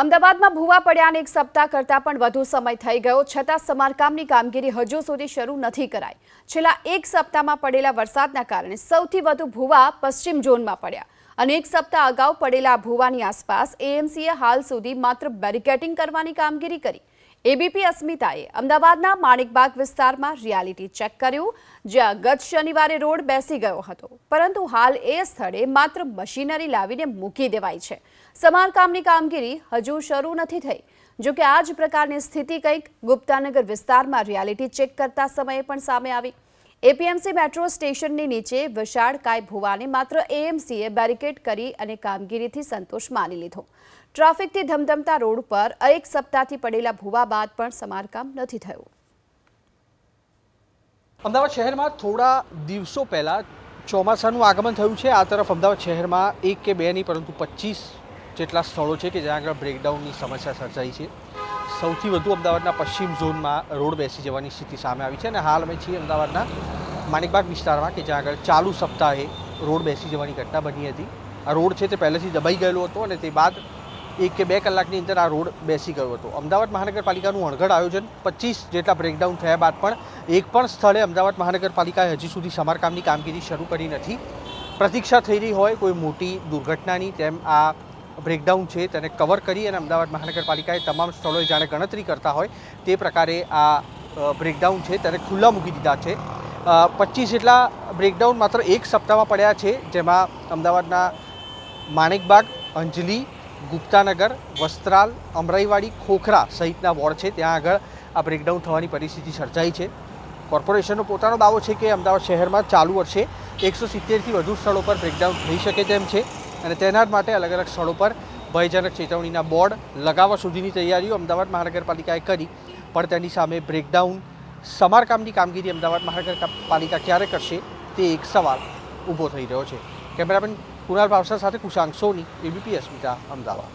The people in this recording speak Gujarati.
અમદાવાદમાં ભૂવા પડ્યાને એક સપ્તાહ કરતાં પણ વધુ સમય થઈ ગયો, છતાં સમારકામની કામગીરી હજુ સુધી શરૂ નથી કરાઈ. છેલ્લા એક સપ્તાહમાં પડેલા વરસાદના કારણે સૌથી વધુ ભૂવા પશ્ચિમ ઝોનમાં પડ્યા અને એક સપ્તાહ અગાઉ પડેલા ભૂવાની આસપાસ એએમસીએ હાલ સુધી માત્ર બેરિકેટિંગ કરવાની કામગીરી કરી. એબીપી અસ્મિતાએ અમદાવાદના માણિકબાગ વિસ્તારમાં રિયાલિટી ચેક કર્યું, જ્યાં ગત શનિવારે રોડ બેસી ગયો હતો. પરંતુ હાલ એ સ્થળે માત્ર મશીનરી લાવીને મૂકી દેવાઈ છે. સમારકામની કામગીરી હજુ શરૂ નથી થઈ. જો કે આ જ પ્રકારની સ્થિતિ કંઈક ગુપ્તાનગર વિસ્તારમાં રિયાલિટી ચેક કરતા સમયે પણ સામે આવી. એપીએમસી મેટ્રો સ્ટેશનની નીચે વિશાળકાય ભુવાને માત્ર એએમસીએ બેરિકેડ કરી અને કામગીરીથી સંતોષ માની લીધો. ટ્રાફિકથી ધમધમતા રોડ પર એક સપ્તાહથી પડેલા ભુવા બાદ પણ સમારકામ નથી થયું. અમદાવાદ શહેરમાં થોડા દિવસો પહેલાં ચોમાસાનું આગમન થયું છે. આ તરફ અમદાવાદ શહેરમાં એક કે બે નહીં પરંતુ પચીસ જેટલા સ્થળો છે કે જ્યાં આગળ બ્રેકડાઉનની સમસ્યા સર્જાઈ છે. સૌથી વધુ અમદાવાદના પશ્ચિમ ઝોનમાં રોડ બેસી જવાની સ્થિતિ સામે આવી છે અને હાલ અમે છીએ અમદાવાદના માણિકબાગ વિસ્તારમાં કે જ્યાં આગળ ચાલુ સપ્તાહે રોડ બેસી જવાની ઘટના બની હતી. આ રોડ છે તે પહેલેથી દબાઈ ગયેલો હતો અને તે બાદ એક કે બે કલાકની અંદર આ રોડ બેસી ગયો હતો. અમદાવાદ મહાનગરપાલિકાનું અણઘડ આયોજન પચીસ જેટલા બ્રેકડાઉન થયા બાદ પણ એક પણ સ્થળે અમદાવાદ મહાનગરપાલિકાએ હજી સુધી સમારકામની કામગીરી શરૂ કરી નથી. પ્રતીક્ષા થઈ રહી હોય કોઈ મોટી દુર્ઘટનાની તેમ આ બ્રેકડાઉન છે તેને કવર કરી અને અમદાવાદ મહાનગરપાલિકાએ તમામ સ્થળોએ જાણે ગણતરી કરતા હોય તે પ્રકારે આ બ્રેકડાઉન છે તેને ખુલ્લા મૂકી દીધા છે. પચીસ જેટલા બ્રેકડાઉન માત્ર એક સપ્તાહમાં પડ્યા છે, જેમાં અમદાવાદના માણેકબાગ અંજલી, ગુપ્તાનગર, વસ્ત્રાલ, અમરાઈવાડી, ખોખરા સહિતના વોર્ડ છે. ત્યાં આગળ આ બ્રેકડાઉન થવાની પરિસ્થિતિ સર્જાઈ છે. કોર્પોરેશનનો પોતાનો દાવો છે કે અમદાવાદ શહેરમાં ચાલુ વર્ષે એકસો સિત્તેરથી વધુ સ્થળો પર બ્રેકડાઉન થઈ શકે તેમ છે અને તેના માટે અલગ અલગ સ્થળો પર ભયજનક ચેતવણીના બોર્ડ લગાવવા સુધીની તૈયારીઓ અમદાવાદ મહાનગરપાલિકાએ કરી, પણ તેની સામે બ્રેકડાઉન સમારકામની કામગીરી અમદાવાદ મહાનગરપાલિકા ક્યારે કરશે તે એક સવાલ ઊભો થઈ રહ્યો છે. કેમેરામેન કુણાલ ભાવસર સાથે કુશાંક સોની, એબીપી અસ્મિતા, અમદાવાદ.